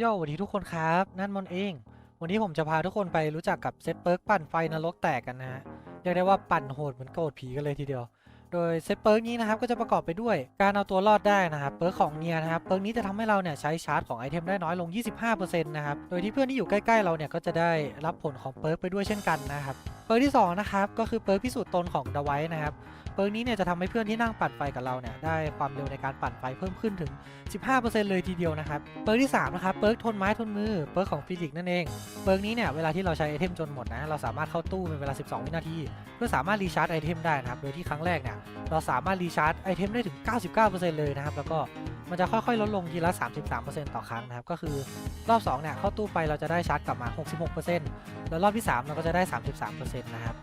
โย่สวัสดีทุกคนครับ นั่นมอนเอง วันนี้ผมจะพาทุกคนไปรู้จักกับเซตเปิร์กปั่นไฟนรกแตกกันนะฮะเรียกได้ว่าปั่นโหดเหมือนโกรธผีกันเลยทีเดียว โดยเซตเปิร์กนี้นะครับก็จะประกอบไปด้วยการเอาตัวรอดได้นะครับเปิร์กของเนียนะครับเปิร์กนี้จะทำให้เราเนี่ยใช้ชาร์จของไอเทมได้น้อยลง 25%นะครับ โดยที่เพื่อนที่อยู่ใกล้ๆเราเนี่ยก็จะได้รับผลของเปิร์กไปด้วยเช่นกันนะครับเปิร์กที่สองนะครับก็คือเปิร์กพิสูจน์ตนของเดไวนะครับ ปิร์กนี้เนี่ยจะทำให้เพื่อนที่นั่งปั่นไฟกับเราเนี่ยได้ความเร็วในการปั่นไฟเพิ่มขึ้นถึง 15%เลยทีเดียวนะครับ เปิร์กที่ 3 นะครับ เปิร์กทนไม้ทนมือ เปิร์กของฟิสิกส์นั่นเอง เปิร์กนี้เนี่ยเวลาที่เราใช้ไอเทมจนหมดนะ เราสามารถเข้าตู้เป็นเวลา 12 วินาที เพื่อสามารถรีชาร์จไอเทมได้นะครับ โดยที่ครั้งแรกเนี่ยเราสามารถรีชาร์จไอเทมได้ถึง 99%เลยนะครับ แล้วก็มันจะค่อยๆ ลดลงทีละ 33%ต่อครั้งนะครับ ก็คือรอบ2เนี่ยเข้าตู้ไปเราจะได้ชาร์จกลับมา 66%แล้วรอบที่ 3 เราก็จะได้ 33%นะครับ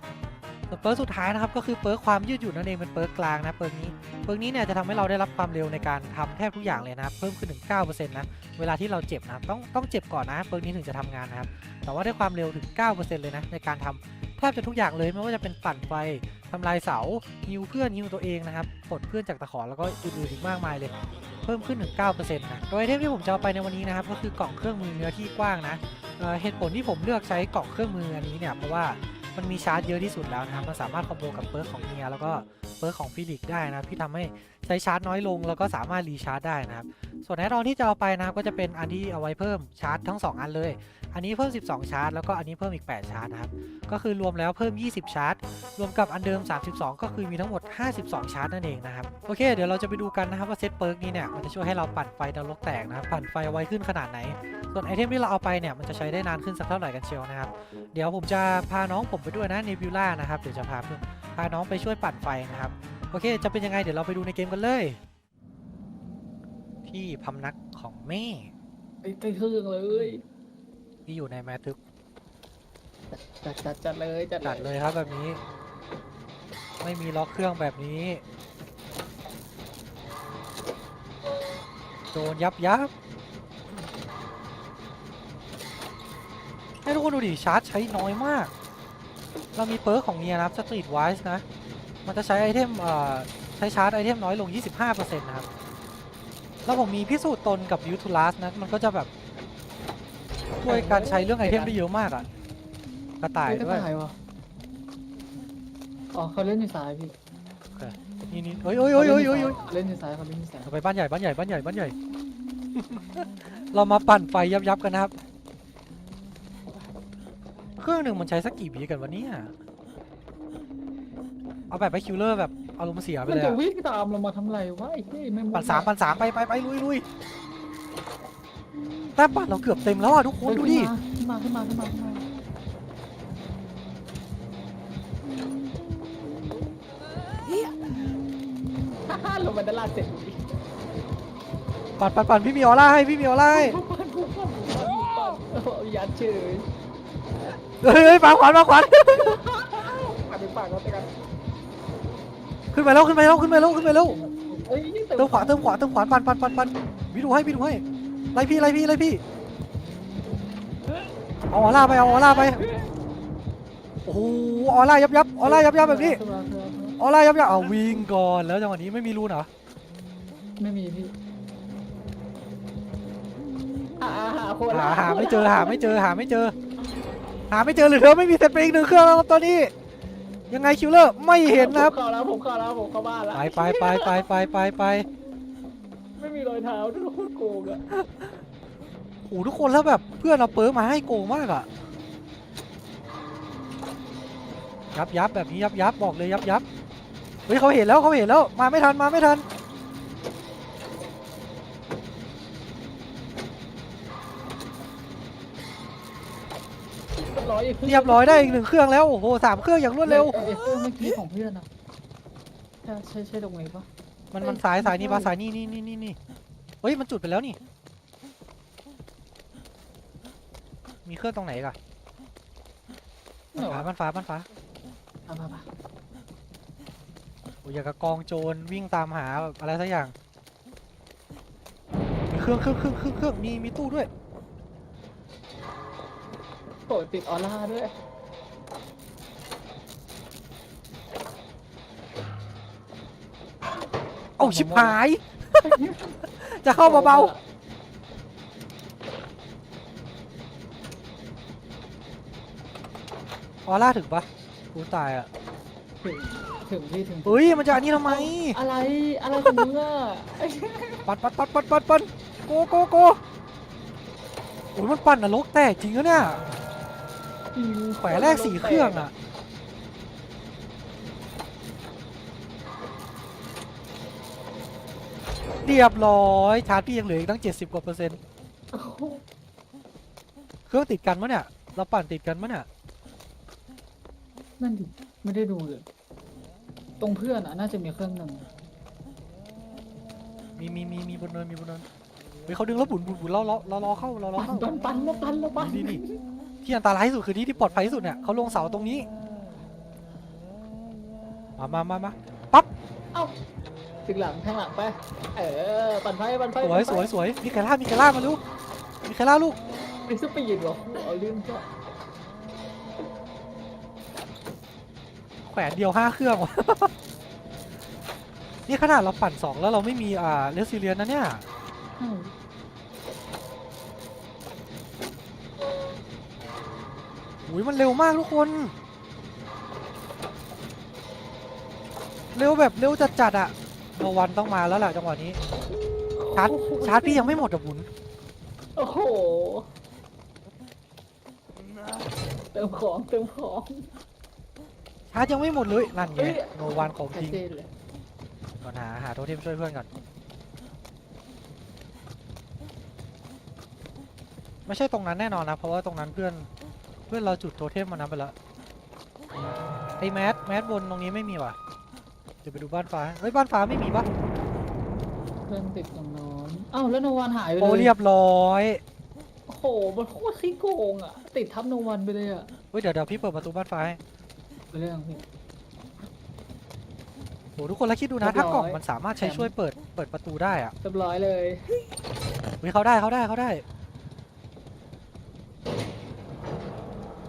ส่วนเปิร์กสุดท้ายนะครับก็คือเปิร์กความยืดหยุ่นนั่นเองเป็นเปิร์กกลางนะเปิร์กนี้เปิร์กนี้เนี่ยจะทำให้เราได้รับความเร็วในการทำแทบทุกอย่างเลยนะเพิ่มขึ้นถึง9%นะเวลาที่เราเจ็บนะต้องต้องเจ็บก่อนนะเปิร์กนี้ถึงจะทำงานนะครับแต่ว่าได้ความเร็วถึง 9%เลยนะในการทำแทบจะทุกอย่างเลยไม่ว่าจะเป็นปั่นไฟทำลายเสาฮิวเพื่อนฮิวตัวเองนะครับปลดเพื่อนจากตะขอแล้วก็อื่นๆอีกมากมายเลยเพิ่มขึ้นถึง9%นะโดยไอเทมที่ผมจะเอาไปในวันนี้นะครับก็คือกล่องเครื่องมือเนื้อที่กว้างนะเเหตุผลที่ผมเลือกใช้กล่องเครื่องมืออันนี้เนี่ยเพราะว่า มันมีชาร์จเยอะที่สุดแล้วนะครับ มันสามารถคอมโบกับเบิร์กของเนียแล้วก็ เปิร์กของฟิลิกได้นะครับที่ทำให้ใช้ชาร์จน้อยลง แล้วก็สามารถรีชาร์จได้นะครับ ส่วนแอดออนที่จะเอาไปนะครับก็จะเป็นอันที่เอาไว้เพิ่มชาร์จทั้ง 2 อันเลย อันนี้เพิ่ม 12 ชาร์จ แล้วก็อันนี้เพิ่มอีก 8 ชาร์จนะครับ ก็คือรวมแล้วเพิ่ม 20 ชาร์จ รวมกับอันเดิม 32 ก็คือมีทั้งหมด 52 ชาร์จนั่นเองนะครับ โอเค เดี๋ยวเราจะไปดูกันนะครับว่าเซตเปิร์กนี้เนี่ยมันจะช่วยให้เราปั่นไฟนรกแตกนะครับ ปั่นไฟไวขึ้นขนาดไหน ส่วนไอเทมที่เราเอาไปเนี่ยมันจะใช้ได้นานขึ้นสักเท่าไหร่กันเชียวนะครับ เดี๋ยวผมจะพาน้องผมไปด้วยนะเนบิวล่านะครับ เดี๋ยวจะพาเพื่อนพาน้องไปช่วยปั่นไฟนะครับโอเค จะเป็นยังไง เดี๋ยวเราไปดูในเกมกันเลย ที่พำนักของแม่ไอ้ใกล้เครื่องเลยที่อยู่ในแมทริกจัดจัดจัดเลยจัดจัดเลยครับแบบนี้ ไม่มีล็อกเครื่องแบบนี้โดนยับยับให้ทุกคนดูดิชาร์จใช้น้อยมาก เรามีเปิร์กของเนียนะครับสตรีทไวส์นะ มันจะใช้ไอเทมเอ่อใช้ชาร์จไอเทมน้อยลง 25%นะครับ แล้วผมมีพิสูจน์ตนกับยูทูลัสนะ มันก็จะแบบช่วยการใช้เรื่องไอเทมได้เยอะมากอะกระต่ายไม่ด้วยตายวะอ๋อเขาเล่นอยู่ซ้ายพี่นี่นี่เอ้ยเอ้ยเอ้ยเอ้ยเอ้ยเอ้ยเขาเล่นอยู่ซ้ายเขาเล่นอยู่ซ้ายเราไปบ้านใหญ่บ้านใหญ่บ้านใหญ่บ้านใหญ่ เรามาปั่นไฟยับยับกันนะครับ เครื่องหนึ่งมันใช้สักกี่วิกันวะเนี่ย เอาแบบไปคิวเลอร์แบบอารมณ์เสียไปมันเลยจะอะวิ่งตามเรามาทำไรวะไอ้เฮ้ยแม่งปั่นสามปั่นสามไปไปไปลุยลุยแต้มปั่นเราเกือบเต็มแล้วอะทุกคนดูดิ ขึ้นมาขึ้นมาขึ้นมาขึ้นมาฮ่าฮ่าลงมาด้านล่างเสร็จปั่นปั่นปั่นพี่มีออร่าให้พี่มีออร่าให้ปุ๊บปั้นปุ๊บปั้นปุ๊บปั้นปุ๊บปั้นเอายัดเฉยเฮ้ยเฮ้ยปาขวานปาขวานปากเป็นปากเราแต่กัน ขึ้นไปแล้วขึ้นไปแล้วขึ้นไปแล้วขึ้นไปแล้วเอ้ยเติมขวาเติมขวาเติมขวาปั่นปั่นปั่นปั่นพี่ดูให้พี่ดูให้ไล่พี่ไล่พี่ไล่พี่เอาออร่าไปเอาออร่าไปโอ้โหออร่ายับยับออร่ายับยับแบบนี้ขึ้มาขึ้นมาขึ้นมาออร่ายับยับเอาวิ่งก่อนแล้วจังหวะนี้ไม่มีรูนเหรอไม่มีพี่หาหาคนหาหาไม่เจอหาไม่เจอหาไม่เจอ หาไม่เจอหรือเธอไม่มีเซตไปอีกหนึ่งเครื่องแล้วครับตอนนี้ ยังไงคิวเลอร์ไม่เห็นนะครับผมเข้าแล้วผมเข้าแล้วผมเข้าบ้านแล้วไปไปไปไปไปไปไปไม่มีรอยเท้าทุกคนโกงอะโอ้โหทุกคนแล้วแบบเพื่อนเอาเปิร์มาให้โกงมากอะยับยับแบบนี้ยับยับบอกเลยยับยับเฮ้ยเขาเห็นแล้วเขาเห็นแล้วมาไม่ทันมาไม่ทัน เรียบร้อยอีกเรียบร้อยได้อีกหนึ่งเครื่องแล้ว โอ้โหสามเครื่องอย่างรวดเร็วไอ้เครื่องเมื่อกี้ของเพื่อนอะใช่ใช่ใช่ตรงนี้ปะมันมันสายสายนี่ปะสายนี่นี่นี่นี่นี่เฮ้ย มันจุดไปแล้วนี่ มีเครื่องตรงไหนอีกอะไม่บ้านเหรฟ้าอบ้านฟ้าบ้านฟ้าเอามาปะโอ้ยอย่างกับกองโจรวิ่งตามหาแบบอะไรสักอย่างมีเครื่องเครื่องเครื่องเครื่องเครื่องมีมีตู้ด้วย โอยติดออร่าด้วย โอ้าชิบหาย จะเข้าเบาๆออร่าถึงปะกูตายอะถึงพี่ถึงเฮ้ยมันจะอันนี้ทำไม อะไรอะไรของมึงอะเหี้ยปัดปัดปัดปัดปัดปัดโกโกโกโอ้ยมันปั่นนรกแตกจริงเหรอเนี่ย แขวแรกสี่เครื่องอะ เรียบร้อยชาร์จพี่ยังเหลืออีกตั้ง70กว่าเปอร์เซ็นต์โอ้โหเครื่องติดกันมะเนี่ย เราปั่นติดกันมะเนี่ย นั่นดิไม่ได้ดูเลย ตรงเพื่อนอะ น่าจะมีเครื่องหนึ่งมีมีมีมีบนเนินมีบนเนินเฮ้ยเขาดึงแล้วบุนบุนบุนเราเราเรารอเข้าเรารอปั่นเข้า ปั่นปั่นแล้วปั่นแล้วปั่น นี่นี่ ที่อันตรายที่สุดคือที่ที่ปลอดภัยที่สุดเนี่ยเขาลงเสาตรงนี้ มามามามาเอ้าถึงหลังทางหลังไป เออ ปั่นไฟ ปั่นไฟสวยสวยสวยมีใครล่ามีใครล่ามาลูกมีใครล่าลูกมีสปีดเหรอเอาเรื่องก็แขวนเดียวห้าเครื่องวะนี่ขนาดเราปั่นสองแล้วเราไม่มีอ่าเลสซิเลียนนะเนี่ย อ้าอุ้ยมันเร็วมากทุกคน เร็วแบบเร็วจัดจัดๆอะโนวันต้องมาแล้วแหละจังหวะนี้ ชาร์จชาร์จพี่ยังไม่หมดอะบุญโอ้โห เติมของเติมของชาร์จยังไม่หมดเลยนั่นไงเอ้ยโนวันของชัดจริงเจนเลยก่อนหาหาโทเทมช่วยเพื่อนก่อนไม่ใช่ตรงนั้นแน่นอนนะ เพราะว่าตรงนั้นเพื่อน เพื่อนเราจุดโทเทมมานั้นไปแล้วไอ้แมสแมสบนตรงนี้ไม่มีว่ะเดี๋ยวไปดูบ้านฟ้าเฮ้ยบ้านฟ้าไม่มีปะเครื่องติดตรงโน้นเอ้าแล้วโนวันหายไปเลยโอ้เรียบร้อยโอ้โหมันโคตรขี้โกงอะ ติดทับโนวันไปเลยอะเฮ้ยเดี๋ยวเดี๋ยวพี่เปิดประตูบ้านฟ้าให้ไปเรื่องพี่โหทุกคนแล้วคิดดูนะเรียบร้อยถ้ากล่องมันสามารถใช้แถมช่วยเปิดเปิดประตูได้อะเรียบร้อยเลยเฮ้ยเขาได้เขาได้เขาได้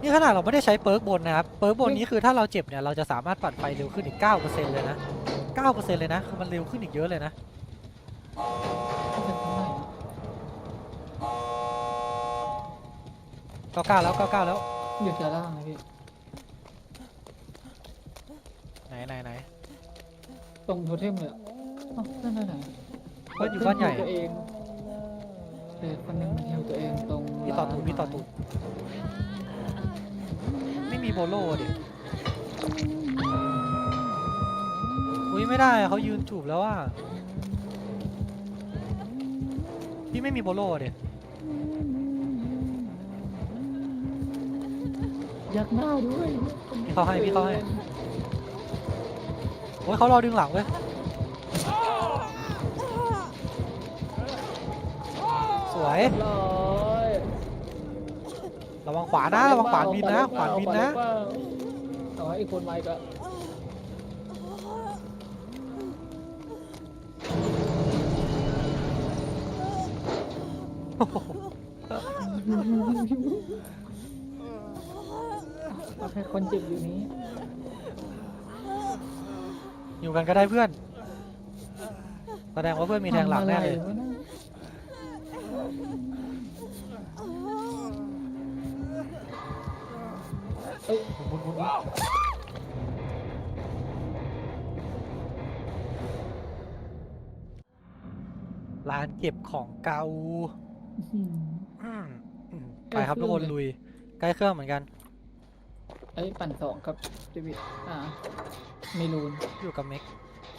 นี่ขนาดเราไม่ได้ใช้เปิร์กบนนะครับ เปิร์กบนนี้คือถ้าเราเจ็บเนี่ยเราจะสามารถปั่นไฟเร็วขึ้นอีก 9%เลยนะ 9%เลยนะ คือมันเร็วขึ้นอีกเยอะเลยนะเอาไปข้างในอะ99แล้ว99แล้ว อยู่ชั้นล่างนะพี่ ไหนไหนไหนตรงโทเทมเลยอะเอ้านั่นนั่นไหนเพื่อนอยู่บ้านใหญ่ ตัวเอง เด็กคนหนึงมันฮิวตัวเองตรงพี่ต่อตูดพี่ต่อตูดไม่มีโบโล่ดิอุ้ยไม่ได้เขายืนจูบแล้วอะพี่ไม่มีโบโล่ดิยักหน้าด้วยพี่เขาให้พี่เขาให้โอ้ยเขารอดึงหลังเว้ย วยเรียบร้อยระวังขวานะระวังขวานบินนะขวานบินนะอ๋ออีกคนมาอีกแล้วโอ้โหเอาแค่คนเจ็บอยู่นี้อยู่กันก็ได้เพื่อน แสดงว่าเพื่อนมีแทงหลังแน่เลย ทำอะไรวะ เอ้ยหมุนหมุนหมุนร้านเก็บของเก่าอื้อหือ อืมอืมใกไปล้ครับเครื่ทุอกงคนเลย ลุย ใกล้เครื่องเหมือนกัน เอ้ยปั่นสองครับเดวิดอ่ามีรูนอยู่กับเม็ก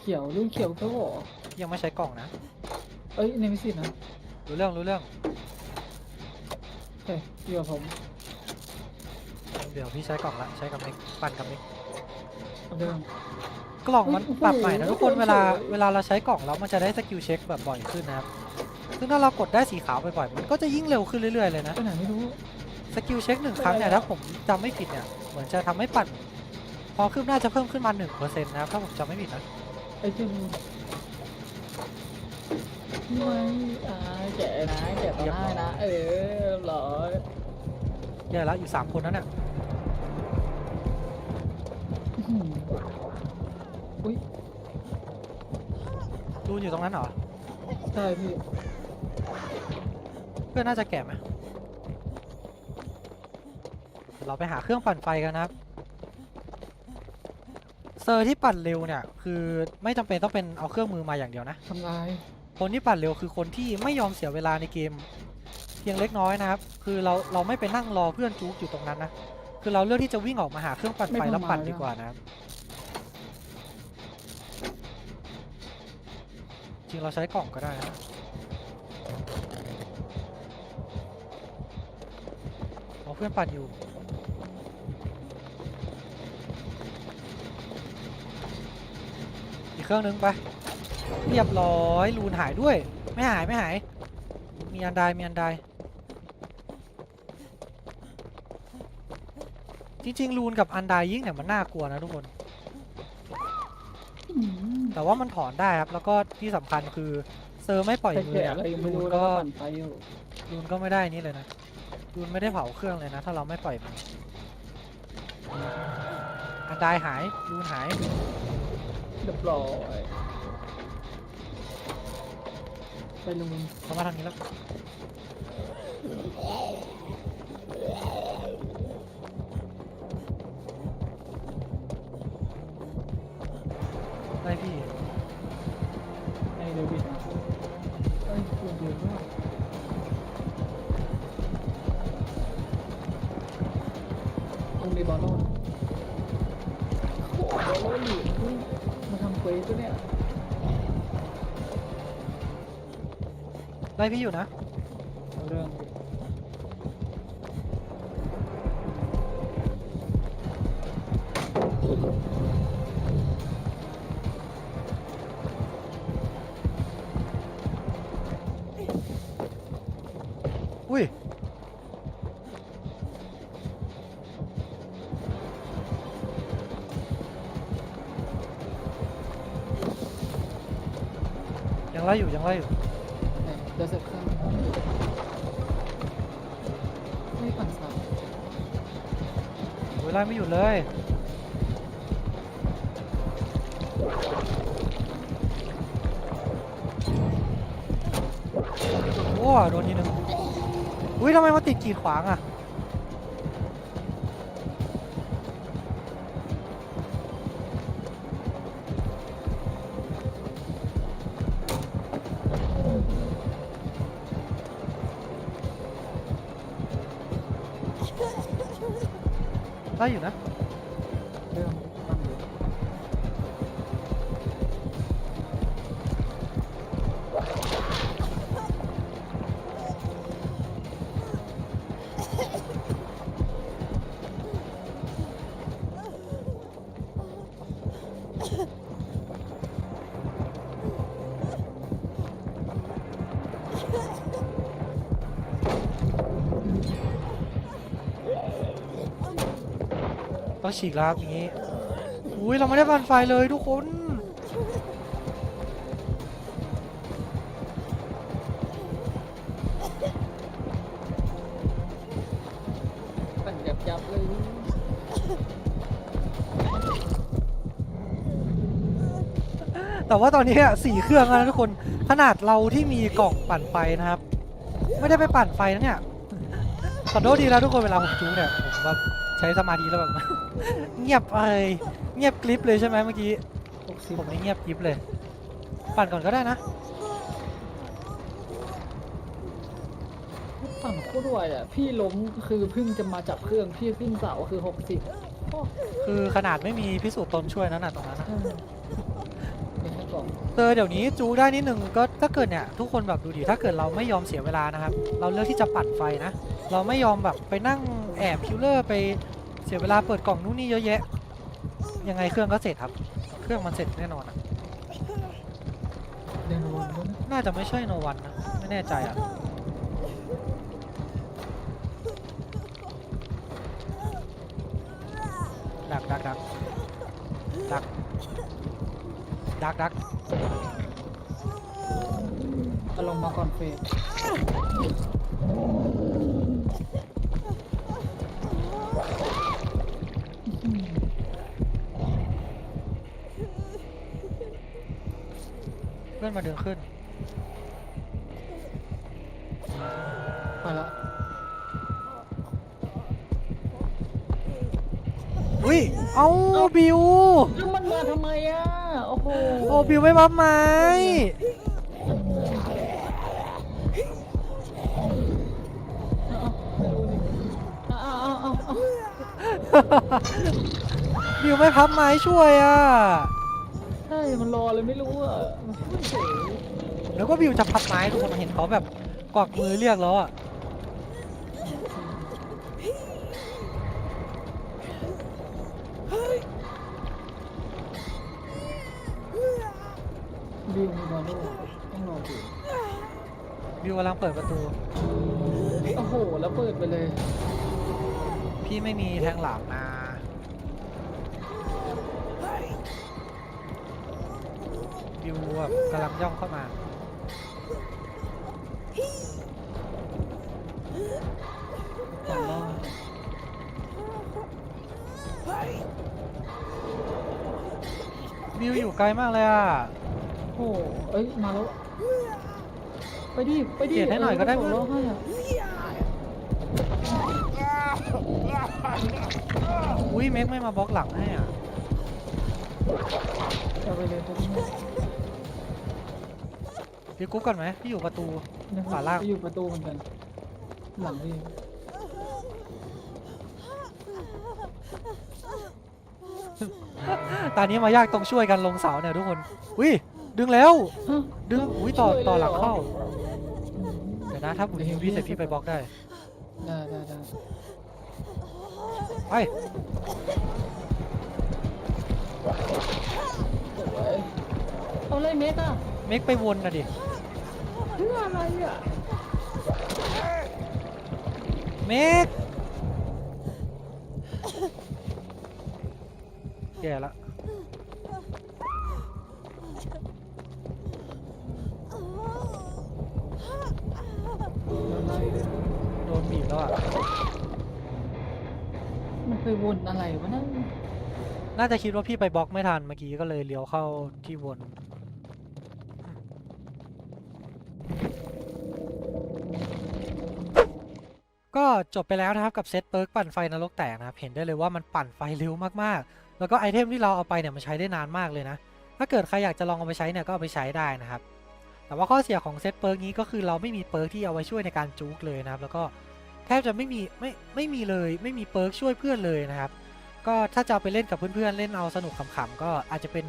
เขียวรูนเขียวก็หรอยังไม่ใช้กล่องนะ เอ้ยในมิสินะรู้เรื่องรู้เรื่อง เฮ้ยอยู่กับผม เดี๋ยวพี่ใช้กล่องละใช้กับเม็กปั่นกับเม็กเอาเรื่องกล่องมันโอ้โหปรับใหม่นะทุกคนโอ้โหเวลาเฉยเวลาเราใช้กล่องแล้วมันจะได้สกิลเช็คแบบบ่อยขึ้นนะครับซึ่งถ้าเรากดได้สีขาวบ่อยๆมันก็จะยิ่งเร็วขึ้นเรื่อยๆเลยนะไปไหนไม่รู้สกิลเช็คหนึ่งครั้งเนี่ยเป็นไรถ้าผมจำไม่ผิดเนี่ยเหมือนจะทำให้ปั่นความคืบหน้าจะเพิ่มขึ้นมา1%นะครับถ้าผมจำไม่ผิดนะไอ้เจ้ารูนไม่อ่าแกะนะแกะต่อหน้านะเออเรียบร้อยเยอะแล้วอยู่3คนนั้นน่ะ อื้อหืออุ้ยดูอยู่ตรงนั้นเหรอ ใช่พี่เพื่อนน่าจะแก่ไหมรเราไปหาเครื่องปั่นไฟกันนะครับ เซอร์ที่ปั่นเร็วเนี่ย คือไม่จำเป็นต้องเป็นเอาเครื่องมือมาอย่างเดียวนะ ทำลายคนที่ปั่นเร็วคือคนที่ไม่ยอมเสียเวลาในเกม เพียงเล็กน้อยนะครับ คือเราเราไม่ไปนั่งรอเพื่อนจุกอยู่ตรงนั้นนะ คือเราเลือกที่จะวิ่งออกมาหาเครื่องปั่นไฟแล้วปั่นดีกว่านะครับจริงเราใช้กล่องก็ได้นะเอาเพื่อนปั่นอยู่ อีกเครื่องนึงไป เรียบร้อยรูนหายด้วย ไม่หายไม่หาย มีอันใดมีอันใด จริงๆรูนกับอันใดยิ่งเนี่ยมันน่ากลัวนะทุกคน อืมแต่ว่ามันถอนได้ครับ แล้วก็ที่สำคัญคือเซอร์ไม่ปล่อยแต่มือแกะเนี่ยอะไรยังไม่รูรู้นแล้วก็ว่าปั่นไฟอยู่รูนก็ไม่ได้นี่เลยนะรูนไม่ได้เผาเครื่องเลยนะ ถ้าเราไม่ปล่อยมันอันใดหายรูนหาย เรียบร้อยไปลุงเขามาทางนี้แล้ว ได้พี่อยู่นะเอาเรื่องอุ้ยยังไล่อยู่ยังไล่อยู่ ไล่ไม่หยุดเลย โอ้โดนทีหนึ่งอุ้ยทำไมมาติดกีดขวางอะ ได้อยู่นะ ต้องฉีกแล้วครับอย่างนี้อุ้ยเราไม่ได้ปั่นไฟเลยทุกคนปั่นยับยับๆเลยแต่ว่าตอนนี้อะสี่เครื่องแล้วนะทุกคนขนาดเราที่มีกล่องปั่นไฟนะครับ ไม่ได้ไปปั่นไฟนะเนี่ยขอโทษทีแล้วทุกคนเวลาผมจูเนี่ยผมแบบ ใช้สมาธิแล้วแบบเงียบเลยเงียบกริบเลยใช่ไหมเมื่อกี้หกสิบผมไม่เงียบกริบเลย ปั่นก่อนก็ได้นะปั่นโคตรไวอะพี่ล้มคือเพิ่งจะมาจับเครื่องพี่ขึ้นเสาคือหกสิบคือขนาดไม่มีพิสูจน์ตนช่วยนั้นน่ะตรงนั้นนะเป็นแค่กล่องเจอเดี๋ยวนี้จูได้นิดนึงก็ถ้าเกิดเนี่ยทุกคนแบบดูดิถ้าเกิดเราไม่ยอมเสียเวลานะครับ เราเลือกที่จะปั่นไฟนะ เราไม่ยอมแบบไปนั่ง แอบคิลเลอร์ไปเสียเวลาเปิดกล่องนู่นนี่เยอะแยะ ยังไงเครื่องก็เสร็จครับ เครื่องมันเสร็จแน่นอนอะเรียนรู้ด้วยนะน่าจะไม่ใช่โนวันนะไม่แน่ใจอะดักดักดักดักดักดักเอาลงมาก่อนเฟส เพื่อนมาดึงขึ้นไปละอุ้ย เอาบิว แล้วมันมาทำไมอะ โอ้โหโอ้บิวไม่บัฟไม้เอาเอาเอาเอาบิวไม่พับไม้ช่วยอะ ใช่ มันรอเลยไม่รู้อะมันพูดเฉยแล้วก็บิวจะพับไม้ทุกคนเห็นเขาแบบกวักมือเรียกแล้วอะบิวมีบอลลูนต้องรอบิวบิวกำลังเปิดประตู โอ้โห แล้วเปิดไปเลย พี่ไม่มีแทงหลังนะ บิวแบบกำลังย่องเข้ามาสองรอบบิวอยู่ไกลมากเลยอะโอ้โหเอ้ย มาแล้ว ไปดิ ไปดิเขียนให้หน่อยก็ได้เร้องให้อะอุ้ยเมกไม่มาบล็อกหลังให้อะ เอาไปเลยไปดิพี่กุ๊กก่อนไหมพี่อยู่ประตู นะครับขวาล่าง ไปอยู่ประตูเหมือนกัน หลังพี่ตอนนี้มายากตรงช่วยกันลงเสาเนี่ยทุกคน อุ้ยดึงแล้ว ฮะดึงอุ้ยต่อช่วยเลยต่อหลังเหรอเข้าอืมเดี๋ยวนะถ้าบุญฮิวพี่เสร็จพี่ไปบล็อกได้ได้ได้ได้ไปสวย เอาเลยเมกอะเมกไปวนนะดิเพื่ออะไรอะเมกแย่ละอะไรโดนบีบแล้วอะ มันเคยวนอะไรวะนั่น น่าจะคิดว่าพี่ไปบล็อกไม่ทันเมื่อกี้ก็เลยเลี้ยวเข้าที่วน ก็จบไปแล้วนะครับกับเซตเปิร์กปั่นไฟนรกแตกนะครับ เห็นได้เลยว่ามันปั่นไฟเร็วมากๆ แล้วก็ไอเทมที่เราเอาไปเนี่ยมันใช้ได้นานมากเลยนะ ถ้าเกิดใครอยากจะลองเอาไปใช้เนี่ยก็เอาไปใช้ได้นะครับ แต่ว่าข้อเสียของเซตเปิร์กนี้ก็คือเราไม่มีเปิร์กที่เอาไว้ช่วยในการจู๊กเลยนะครับ แล้วก็แทบจะไม่มีไม่ไม่มีเลยไม่มีเปิร์กช่วยเพื่อนเลยนะครับ ก็ถ้าจะเอาไปเล่นกับเพื่อนๆเล่นเอาสนุกขำๆก็อาจจะเป็น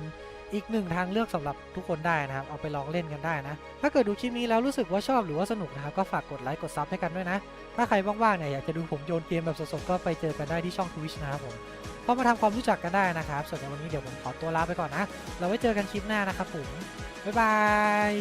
อีกหนึ่งทางเลือกสำหรับทุกคนได้นะครับ เอาไปลองเล่นกันได้นะ ถ้าเกิดดูคลิปนี้แล้วรู้สึกว่าชอบหรือว่าสนุกนะครับ ก็ฝากกดไลค์กดซับให้กันด้วยนะ ถ้าใครว่างๆเนี่ยอยากจะดูผมโยนเกมแบบสดๆก็ไปเจอกันได้ที่ช่อง Twitch นะครับผมเข้ามาทำความรู้จักกันได้นะครับ ส่วนในวันนี้เดี๋ยวผมขอตัวลาไปก่อนนะ เราไว้เจอกันคลิปหน้านะครับผมบ๊ายบาย